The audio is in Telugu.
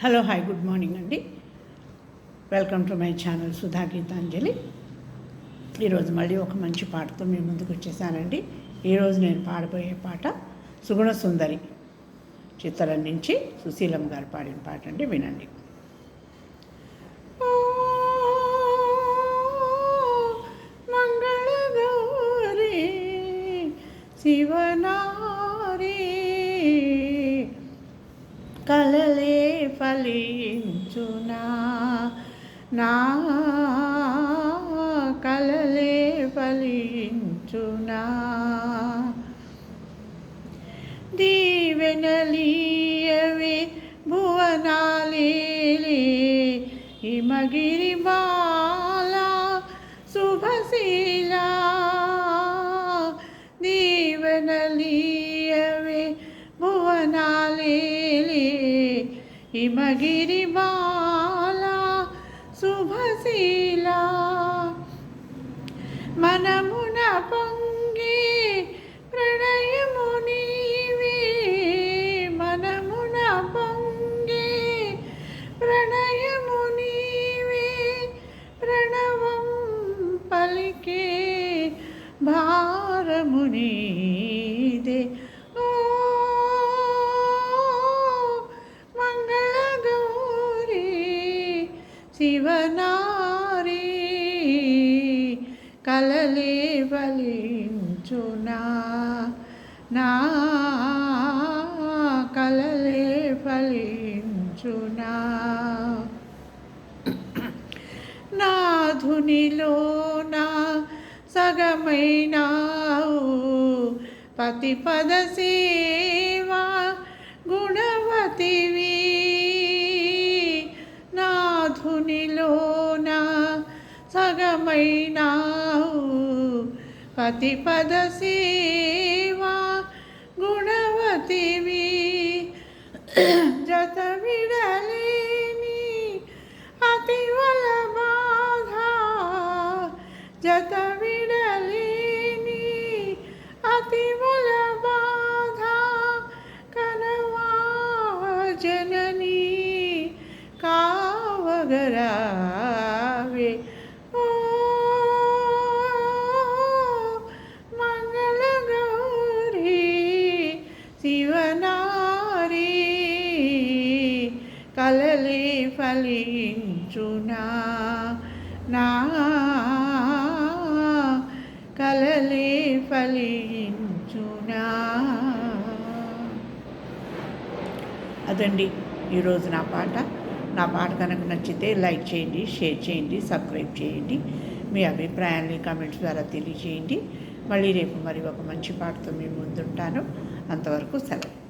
హలో హాయ్ గుడ్ మార్నింగ్ అండి. Welcome to my channel Sudha Gitanjali. ఈరోజు మళ్ళీ ఒక మంచి పాటతో మీ ముందుకు వచ్చేసానండి. ఈరోజు నేను పాడబోయే పాట సుగుణ సుందరి చిత్తరం నుంచి సుశీలం గారు పాడిన పాట అండి వినండి. మంగళగౌరి శివనారి కలలే ఫలించునా? నా కలలే ఫలించునా? దీవెనలీయవే భువనాలేలే హిమగిరి బాల శుభశీలా हिमगिरिबाला शुभशीला। శివనారి కలలే ఫలించునా నా కలలే ఫలించునా నాధునిలో నా సగమైనావు? పతి పద సేవా గుణవతివి నాధునిలో సగమైనావు. పతిపద సేవా గుణవతివి కావగరావే ఓ మంగళగౌరి శివనారి కలలి ఫలించునా నా కలలి ఫలించునా అదండి ఈరోజు నా పాట నా పాట కనుక నచ్చితే లైక్ చేయండి షేర్ చేయండి సబ్స్క్రైబ్ చేయండి. మీ అభిప్రాయాన్ని కామెంట్స్ ద్వారా తెలియజేయండి. మళ్ళీ రేపు మరి ఒక మంచి పాటతో మేము ముందుంటాను. అంతవరకు సెలవు.